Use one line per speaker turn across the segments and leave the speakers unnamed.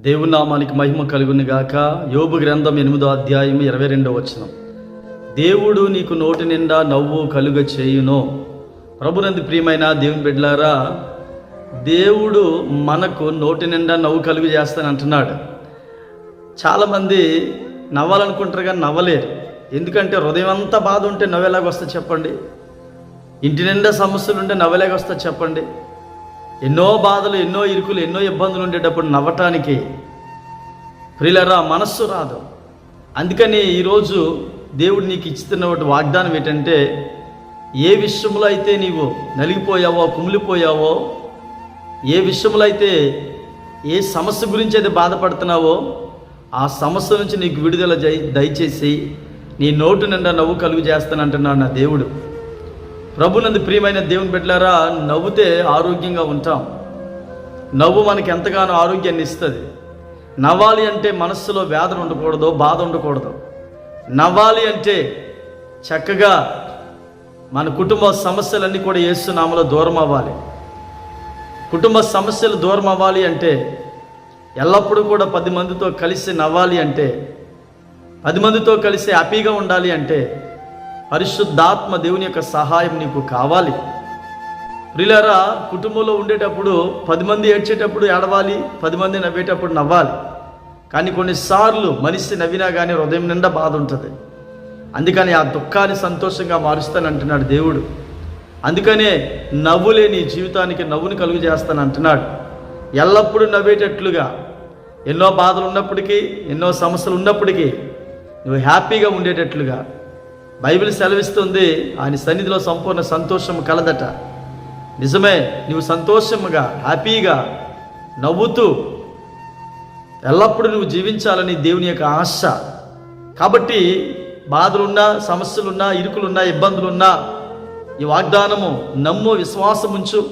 దేవునామానికి మహిమ కలుగుని గాక. యోబు గ్రంథం ఎనిమిదో అధ్యాయం ఇరవై రెండో వచనం. దేవుడు నీకు నోటి నిండా నవ్వు కలుగ చేయునో. ప్రభునంది ప్రియమైన దేవుని బిడ్డలారా దేవుడు మనకు నోటి నిండా నవ్వు కలుగు చేస్తానంటున్నాడు చాలామంది నవ్వాలనుకుంటారు కానీ నవ్వలేరు. ఎందుకంటే హృదయం అంతా బాధ ఉంటే నవ్వేలాగొస్తా వస్తుంది చెప్పండి. ఇంటి నిండా సమస్యలు ఉంటే నవ్వేలాగా వస్తుంది చెప్పండి. ఎన్నో బాధలు ఎన్నో ఇరుకులు ఎన్నో ఇబ్బందులు ఉండేటప్పుడు నవ్వటానికి ప్రిలరా మనస్సు రాదు. అందుకని ఈరోజు దేవుడు నీకు ఇస్తున్న వాగ్దానం ఏంటంటే ఏ విషయంలో అయితే నీవు నలిగిపోయావో కుమిలిపోయావో ఏ విషయంలో అయితే ఏ సమస్య గురించి అయితే బాధపడుతున్నావో ఆ సమస్య నుంచి నీకు విడుదల జై దయచేసి నీ నోటు నిండా నవ్వు కలుగు చేస్తానంటున్నాడు నా దేవుడు. ప్రభునందు ప్రియమైన దేవుని బిడ్డలారా నవ్వుతే ఆరోగ్యంగా ఉంటాం. నవ్వు మనకి ఎంతగానో ఆరోగ్యాన్ని ఇస్తుంది. నవ్వాలి అంటే మనస్సులో వేదన ఉండకూడదు బాధ ఉండకూడదు. నవ్వాలి అంటే చక్కగా మన కుటుంబ సమస్యలన్నీ కూడా ఏసునామలో దూరం అవ్వాలి. కుటుంబ సమస్యలు దూరం అవ్వాలి అంటే ఎల్లప్పుడూ కూడా పది మందితో కలిసి నవ్వాలి అంటే పది మందితో కలిసి హ్యాపీగా ఉండాలి అంటే పరిశుద్ధాత్మ దేవుని యొక్క సహాయం నీకు కావాలి. ప్రిలరా కుటుంబంలో ఉండేటప్పుడు పది మంది ఏడ్చేటప్పుడు ఏడవాలి పది మంది నవ్వేటప్పుడు నవ్వాలి. కానీ కొన్నిసార్లు మనిషి నవ్వినా కానీ హృదయం నిండా బాధ ఉంటుంది. అందుకని ఆ దుఃఖాన్ని సంతోషంగా మారుస్తానంటున్నాడు దేవుడు. అందుకనే నవ్వులే నీ జీవితానికి నవ్వుని కలుగు చేస్తాను అంటున్నాడు. ఎల్లప్పుడూ నవ్వేటట్లుగా. ఎన్నో బాధలు ఉన్నప్పటికీ ఎన్నో సమస్యలు ఉన్నప్పటికీ నువ్వు హ్యాపీగా ఉండేటట్లుగా. బైబిల్ సెలవిస్తుంది ఆయన సన్నిధిలో సంపూర్ణ సంతోషం కలదట. నిజమే నువ్వు సంతోషముగా హ్యాపీగా నవ్వుతూ ఎల్లప్పుడూ నువ్వు జీవించాలని దేవుని యొక్క ఆశ. కాబట్టి బాధలున్నా సమస్యలున్నా ఇరుకులున్నా ఇబ్బందులున్నా ఈ వాగ్దానము నమ్ము విశ్వాసం ఉంచు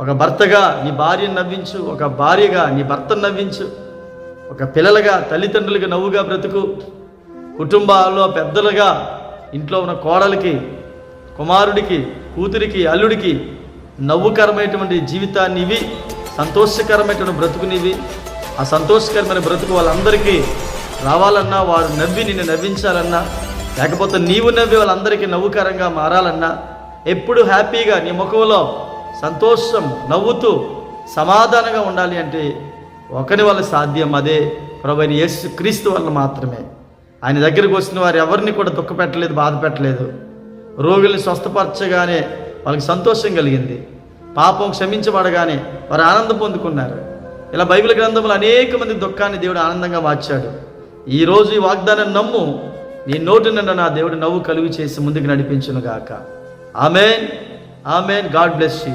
ఒక భర్తగా నీ భార్యను నవ్వించు ఒక భార్యగా నీ భర్తను నవ్వించు ఒక పిల్లలుగా తల్లిదండ్రులుగా నవ్వుగా బ్రతుకు. కుటుంబాల్లో పెద్దలుగా ఇంట్లో ఉన్న కోడలికి కుమారుడికి కూతురికి అల్లుడికి నవ్వుకరమైనటువంటి జీవితాన్ని ఇవి సంతోషకరమైనటువంటి బ్రతుకునివి ఆ సంతోషకరమైన బ్రతుకు వాళ్ళందరికీ రావాలన్నా వారు నవ్వి నిన్ను నవ్వించాలన్నా లేకపోతే నీవు నవ్వి వాళ్ళందరికీ నవ్వుకరంగా మారాలన్నా ఎప్పుడు హ్యాపీగా నీ ముఖంలో సంతోషం నవ్వుతూ సమాధానంగా ఉండాలి అంటే ఒకరి వల్ల సాధ్యం అదే. ప్రభు యేసు క్రీస్తు వల్ల మాత్రమే. ఆయన దగ్గరికి వచ్చిన వారు ఎవరిని కూడా దుఃఖపెట్టలేదు బాధ పెట్టలేదు. రోగుల్ని స్వస్థపరచగానే వాళ్ళకి సంతోషం కలిగింది. పాపం క్షమించబడగానే వారు ఆనందం పొందుకున్నారు. ఇలా బైబిల్ గ్రంథంలో అనేక మంది దుఃఖాన్ని దేవుడు ఆనందంగా మార్చాడు. ఈరోజు ఈ వాగ్దానం నమ్ము నీ నోటి నిండా నా దేవుడు నవ్వు కలుగు చేసి ముందుకు నడిపించును గాక. Amen. Amen. God bless you.